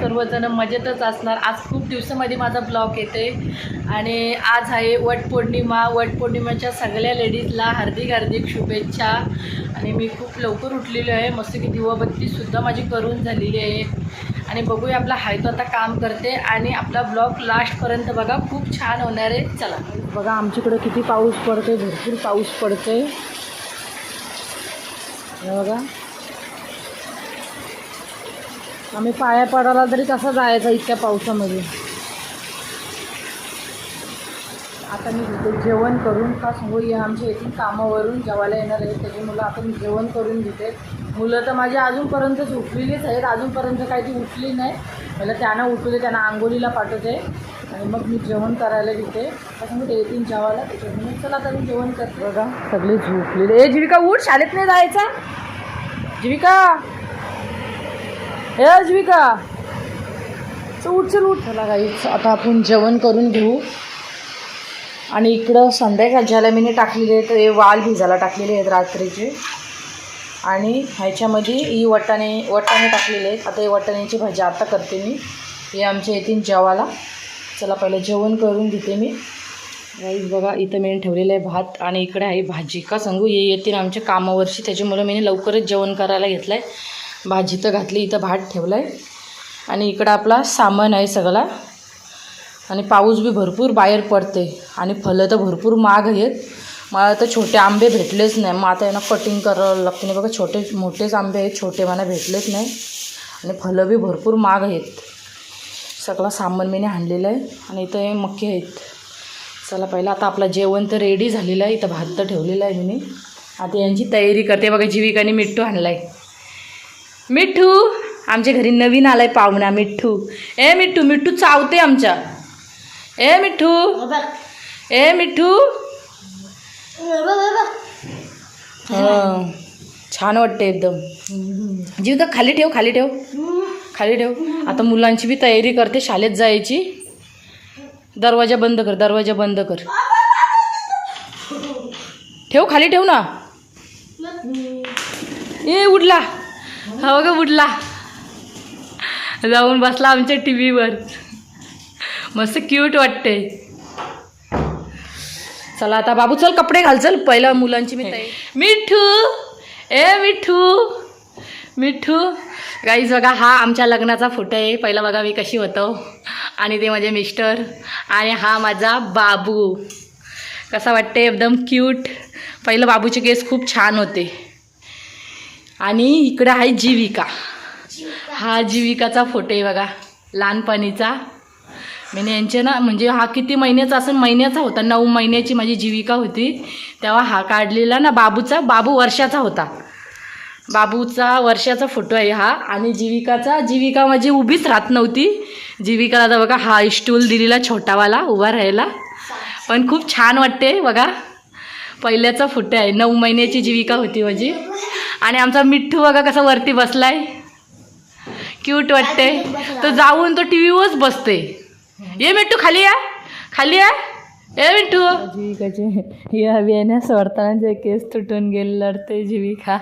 सर्वजण मजेतच असणार. आज खूप दिवसामध्ये माझा ब्लॉग येते आणि आज आहे वटपौर्णिमा वटपौर्णिमेच्या सगळ्या लेडीजला हार्दिक हार्दिक शुभेच्छा. आणि मी खूप लवकर उठलेली आहे. मस्त की दिवाबत्तीसुद्धा माझी करून झालेली आहे. आणि बघूया आपला हाय तो आता काम करते. आणि आपला ब्लॉग लास्टपर्यंत बघा. खूप छान होणार आहे. चला. बघा आमच्याकडे किती पाऊस पडतो भरपूर पाऊस पडतो आहे बघा. आम्ही पाया पडायला तरी कसा जायचा इतक्या पावसामध्ये? आता मी घेते जेवण करून का सांगू या आमच्या इथून कामावरून जेवायला येणार आहे त्याची मुलं आता मी जेवण करून घेते. मुलं तर माझी अजूनपर्यंत झोपलेलीच आहेत अजूनपर्यंत काही ती उठली नाही. मला त्यांना उठवते त्यांना आंघोळीला पाठवते. आणि मग मी जेवण करायला घेते. कसं ते येतील जेवायला त्याच्यामुळे चला आता मी जेवण करते. बघा सगळे झोपलेले. ए जीविका उठ शाळेत नाही जायचा? जीविका! ए जीविका चल उठ चल उठ. चला गाईच आता आपण जेवण करून घेऊ. आणि इकडं संध्याकाळच्याला मी टाकलेले आहेत हे वाल भिजायला टाकलेले आहेत रात्रीचे. आणि ह्याच्यामध्ये ही वटाणे वटाणे टाकलेले आहेत. आता हे वटाण्याची भाजी आता करते मी. हे आमच्या येतील जेवायला. चला पहिलं जेवण करून घेते मी. राईस बघा इथं मी ठेवलेलं आहे भात आणि इकडे आहे भाजी. का सांगू हे येतील आमच्या कामावरची. त्याच्यामुळे मी लवकरच जेवण करायला घेतलं आहे भाजी तर घातली इथं भात ठेवला आहे आणि इकडं आपला सामान आहे सगळा. आणि पाऊस बी भरपूर बाहेर पडते आणि फलं तर भरपूर महाग आहेत. मला तर छोटे आंबे भेटलेच नाही. मग आता यांना कटिंग करावं लागते. नाही बघा छोटे मोठेच आंबे आहेत. छोटे मला भेटलेच नाही. आणि फलं बी भरपूर महाग आहेत. सगळा सामान मीने आणलेलं आहे. आणि इथं हे मक्के आहेत. चला पहिला आता आपलं जेवण तर रेडी झालेलं आहे. इथं भात तर ठेवलेलं आहे मी आता यांची तयारी करते. बघा जीविकाने मिठ्ठू आणला आहे मिठ्ठू आमच्या घरी नवीन आलाय पाहुणा मिठ्ठू. ए मिठ्ठू मिठ्ठू चावते आमच्या. ए मिठ्ठू. ए मिठ्ठू. हं. छान वाटते एकदम. जीव तर खाली ठेव खाली ठेव. खाली ठेव. आता मुलांची बी तयारी करते शाळेत जायची. दरवाजा बंद कर दरवाजा बंद कर. ठेव खाली ठेव ना. ए उडला हो बघा उठला जाऊन बसला आमच्या टी व्हीवर मस्त क्यूट वाटते चला आता बाबू चल कपडे घाल चल पहिलं मुलांची मी मिठू! ए मिठू! मिठू! गाईज बघा हा आमच्या लग्नाचा फोटो आहे. पहिला बघा मी कशी होतो. आणि ते माझे मिस्टर. आणि हा माझा बाबू. कसा वाटते एकदम क्यूट पहिलं बाबूचे केस खूप छान होते. आणि इकडं आहे जीविका. हा जीविकाचा फोटो आहे बघा. लहानपणीचा. मी यांचे ना म्हणजे हा किती महिन्याचा असं महिन्याचा होता. नऊ महिन्याची माझी जीविका होती. तेव्हा हा काढलेला ना बाबूचा बाबू वर्षाचा होता. बाबूचा वर्षाचा फोटो आहे हा. आणि जीविकाचा जीविका माझी उभीच राहत नव्हती. जीविकाला तर बघा हा स्टूल दिलेला छोटावाला उभा राहायला पण खूप छान वाटते बघा. पहिल्याचा फोटो आहे. नऊ महिन्याची जीविका होती माझी. आणि आमचा मिठ्ठू बघा कसा वरती बसलाय. क्यूट वाटते तो जाऊन तो टी व्हीवरच बसते ये मिठ्ठू खाली या. खाली या. ए मिठ्ठू. जीविकाचे या बियाण्या सोडताना केस तुटून गेले लढते जीविका.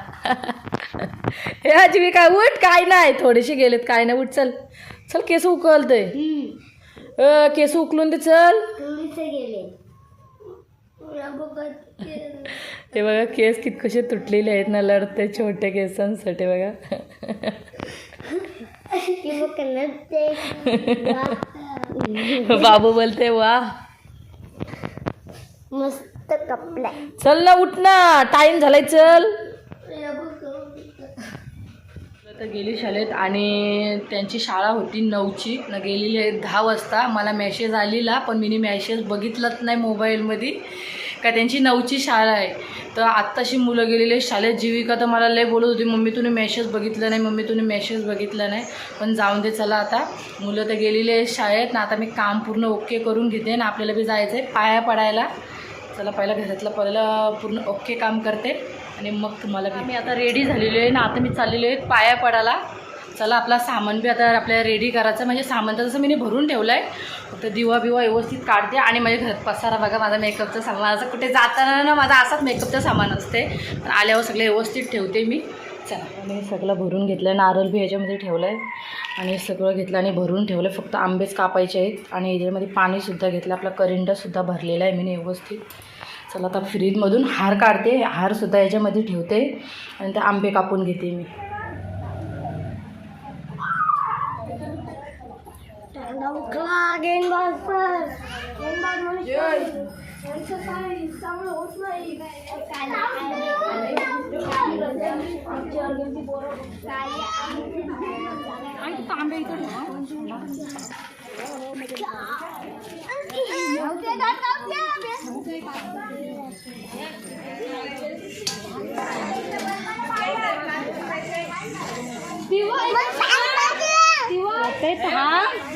या जीविका उठ. काय नाही थोडेसे गेलेत काय नाही. उठ चल. चल केस उकलते अ, केस उकलून दे चल. ते बघा केस कित कसे तुटलेले आहेत ना लढते छोटे केसांसाठी बघा. बाबू बोलते वा. मस्त कपडे. चल ना उठ ना. टाइम झालाय चल. तर गेली शाळेत आणि त्यांची शाळा होती नऊची. न गेलेली आहे दहा वाजता. मला मेसेज आलेला पण मी मेसेज बघितलंच नाही मोबाईलमध्ये का त्यांची नऊची शाळा आहे. तर आत्ताशी मुलं गेलेली शाळेत जीविका तर मला लय बोलत होती मम्मी तुम्ही मेसेज बघितलं नाही मम्मी तुम्ही मेसेज बघितलं नाही. पण जाऊन दे चला आता. मुलं तर गेलेली शाळेत. ना आता मी काम पूर्ण ओके करून घेते ना आपल्याला बी जायचं आहे पाया पडायला. चला पहिला घरातलं पहिलं पूर्ण ओके काम करते. आणि मग तुम्हाला मी आता रेडी झालेली आहे. ना आता मी चाललेलो आहे पाया पडायला. चला आपला सामान बी आता आपल्याला रेडी करायचं. म्हणजे सामान तर जसं मी भरून ठेवलं आहे फक्त दिवा बिवा व्यवस्थित काढते आणि माझ्या घरात पसारा बघा माझा मेकअपचं सामान. असं कुठे जाताना ना माझा असाच मेकअपचं सामान असते. पण आल्यावर सगळं व्यवस्थित ठेवते मी. चला. मी सगळं भरून घेतलं नारळ बी ह्याच्यामध्ये ठेवलं आहे आणि सगळं घेतलं आणि भरून ठेवलं फक्त आंबेच कापायचे आहेत. आणि याच्यामध्ये पाणीसुद्धा घेतलं. आपला करिंडासुद्धा भरलेला आहे मी व्यवस्थित. चला आता फ्रीजमधून हार काढते. हारसुद्धा याच्यामध्ये ठेवते. आणि ते आंबे कापून घेते मी. Damkla gehen was ver. Gehen wir noch nicht. Wenn du sei sammle uns mal ich kann आई तांबे इधर ना दिवा दिवा ते था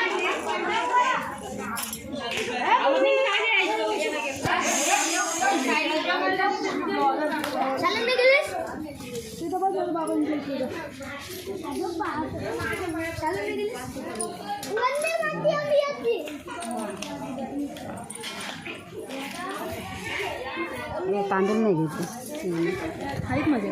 तांदूळ नाही घेतले आहेत माझे.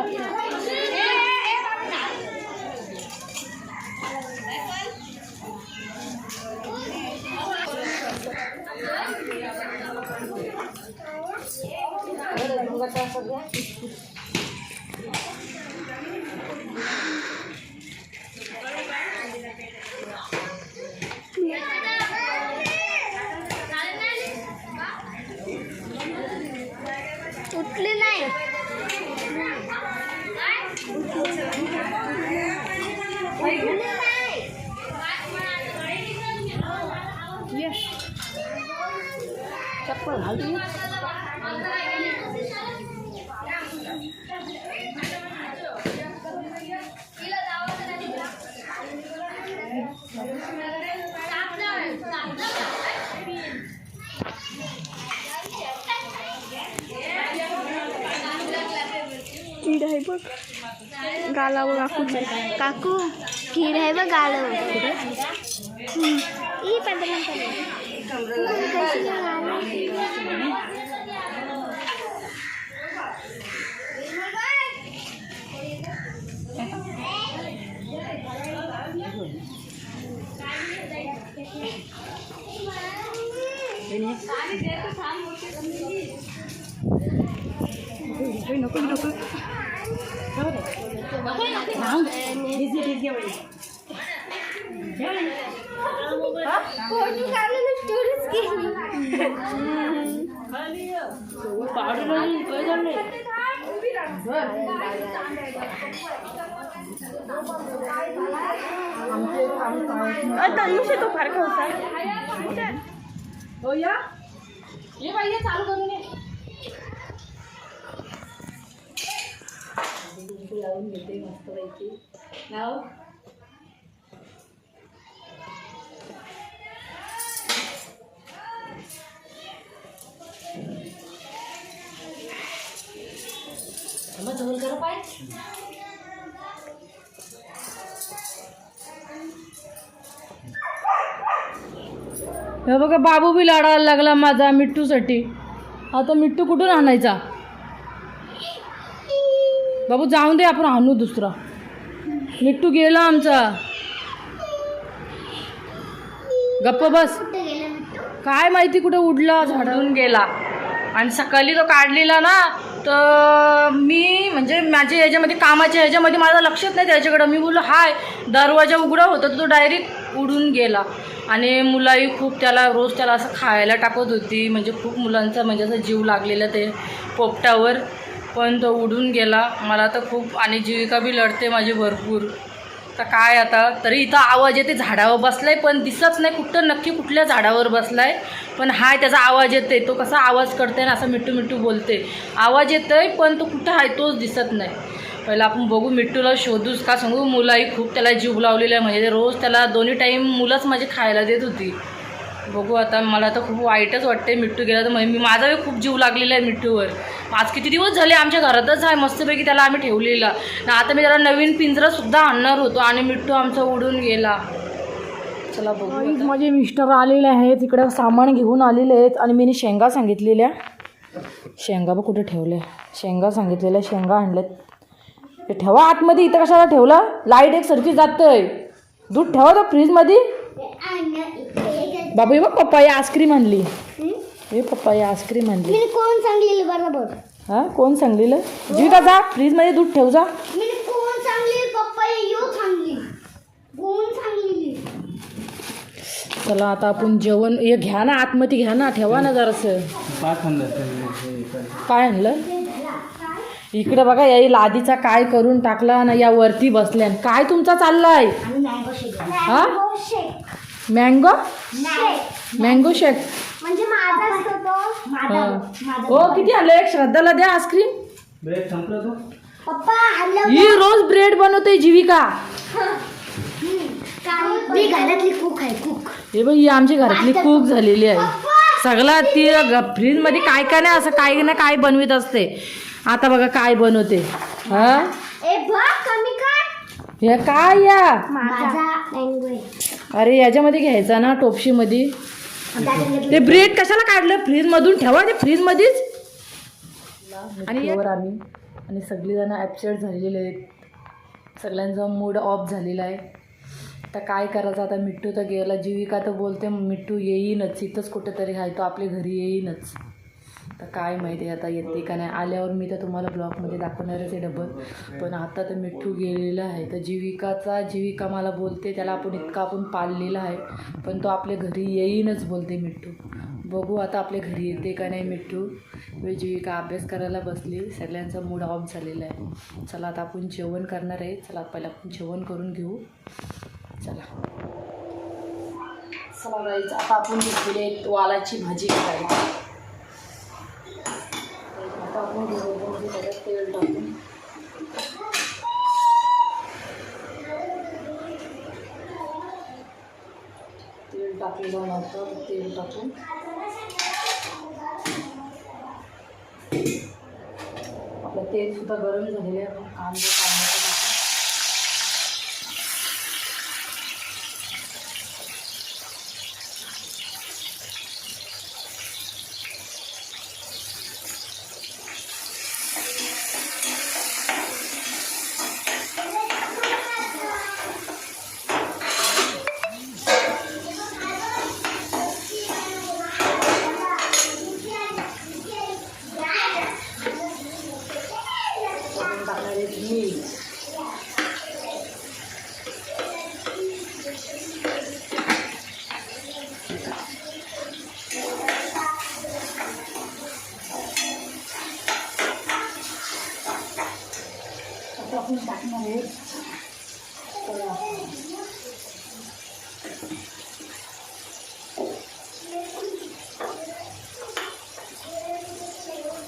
उठली want you. आहे बघ गालावर काकू काकू कीड आहे बघ गालावर हम्म. ई पडलं कशी नको नको फोटो तो फार होता या ये बाई चालू करून हळदी कुंकू लावून घेते मस्तपैकी नाव? बघा बाबू बी लाडायला लागला माझा मिठ्ठूसाठी आता मिठ्ठू कुठून आणायचा? बाबू जाऊन दे आपण आणू दुसरा. मिट्टू गेला आमचा. गप्प बस. कुठे गेला मिट्टू? काय माहिती कुठे उडला झाडून गेला. आणि सकाळी तो काढलेला ना तर मी म्हणजे माझ्या ह्याच्यामध्ये कामाच्या ह्याच्यामध्ये माझं लक्षच नाही त्याच्याकडं. मी बोललो हाय दरवाजा उघडा होता तर तो डायरेक्ट उडून गेला. आणि मुलाही खूप त्याला रोज त्याला असं खायला टाकत होती. म्हणजे खूप मुलांचा म्हणजे असं जीव लागलेला ते पोपटावर. पण तो उडून गेला. मला तर खूप आणि जीविका बी लढते माझी भरपूर. तर काय आता तरी इथं आवाज येते झाडावर बसलाय पण दिसत नाही कुठं नक्की कुठल्या झाडावर बसलाय. पण हाय त्याचा आवाज येते तो कसा आवाज करते ना असं मिट्टू मिट्टू बोलते. आवाज येतोय पण तो कुठं आहे तोच दिसत नाही. पहिला आपण बघू मिट्टूला शोधूच का सांगू? मुलाही खूप त्याला जीव लावलेला आहे म्हणजे रोज त्याला दोन्ही टाईम मुलंच माझी खायला देत होती. बघू आता मला तर खूप वाईटच वाटते मिट्टू गेला तर म्हणजे मी माझाही खूप जीव लागलेला आहे मिट्टूवर आज किती दिवस झाले आमच्या घरातच आहे मस्तपैकी त्याला आम्ही ठेवलेला. आणि आता मी त्याला नवीन पिंजरासुद्धा आणणार होतो आणि मिट्टू आमचा उडून गेला. चला बघू. माझे मिस्टर आलेले आहेत इकडे सामान घेऊन आलेले आहेत आणि मी शेंगा सांगितलेल्या. शेंगा बघ कुठे ठेवल्या. शेंगा सांगितलेल्या शेंगा आणल्यात. हे ठेवा आतमध्ये इथं कशाला ठेवला? लाइट एक सारखी जातंय. दूध ठेवा तो फ्रीजमध्ये. बाबू बघ पप्पाई आईस्क्रीम आणली. हे पप्पाई आईस्क्रीम आणली. मी कोण सांगलेलं बरोबर हा कोण सांगलेलं? जीविका जा फ्रीजमध्ये दूध ठेव जा. मी कोण सांगली पप्पा सांगली. कोण सांगलेली चला आता आपण जेवण हे घ्या ना आतमध्ये घ्या ना ठेवा ना जरासं. काय आणलं? इकडे बघा या लादीचा काय करून टाकला ना या वरती बसल्या. काय तुमचा चाललाय? आणि मँगो शेक. हा? Mango shake. Mango? Shake mango shake. म्हणजे माझा असतो तो. माझा माझा हो किती आणलं? एक श्रद्धाला द्या आईस्क्रीम. पप्पा हॅलो ही रोज ब्रेड बनवते जीविका. मी घरातली कुक आहे कुक हे बघ ही आमची घरातली कूक झालेली आहे. सगळा ती फ्रीजमध्ये काय काय नाही असं काय ना काय बनवित असते. आता बघा काय बनवते. हा? ए बघ कमी कर. हे काय या? माझा मँगो आहे अरे याच्यामध्ये घ्यायचा ना टोपशीमध्ये? ते ब्रेड कशाला काढलं? फ्रीजमधून ठेवा ते फ्रीजमध्येच. आणि यावर आम्ही आणि सगळीजणं ॲपसेट झालेले आहेत. सगळ्यांचा मूड ऑफ झालेला आहे. आता काय करायचं? आता मिट्टू तर गेला. जीविका तर बोलते मिट्टू येईनच. इथंच कुठेतरी आहे. तो आपल्या घरी येईनच. तर काय माहिती आता येते का नाही. आल्यावर मी तर तुम्हाला ब्लॉगमध्ये दाखवणारच आहे डबल. पण आता तर मिठ्ठू गेलेला आहे. तर जीविकाचा जीविका मला बोलते त्याला आपण इतका आपण पाळलेला आहे. पण तो आपल्या घरी येईनच बोलते मिठ्ठू. बघू आता आपल्या घरी येते का नाही मिठ्ठू. मी जीविका अभ्यास करायला बसली. सगळ्यांचा मूड ऑफ झालेला आहे. चला आता आपण जेवण करणार आहे. चला पहिला आपण जेवण करून घेऊ. चला. चला आता आपण घेतलेली आहे वालाची भाजी करायची. त्याच्यात तेल टाकून तेल टाकलेलं नव्हतं तेल टाकून आपलं तेल सुद्धा गरम झालेलं आहे. आपण कांदा टाकून टाकणार आहे मीठ आता आपण टाकणार आहे सोया.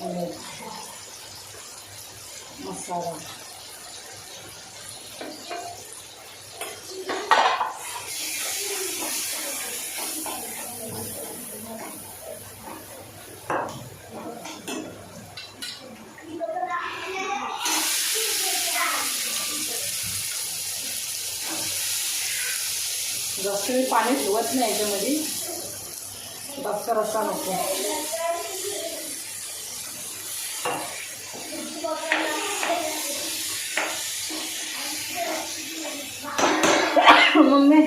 हळद. मसाला जास्त मी पाणी ठेवत नाही याच्यामध्ये. जास्त रस्सा नको. मम्मी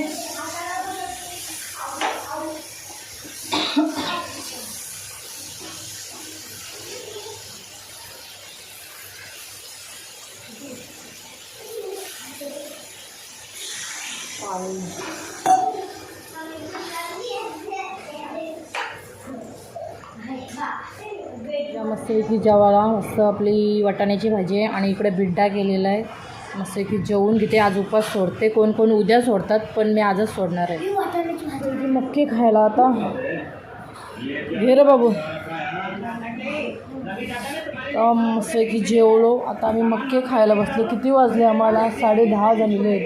मस्तपैकी जेवायला मस्त आपली वाटाण्याची भाजी आहे आणि इकडे बिड्डा केलेला आहे. मस्तपैकी जेवून घेते आज उपास सोडते कोण कोण उद्या सोडतात पण मी आजच सोडणार आहे. मक्के खायला आता. घे रे बाबू. मस्त की जेवलो. आता आम्ही मक्के खायला बसलो. किती वाजले आम्हाला? साडे दहा झालेले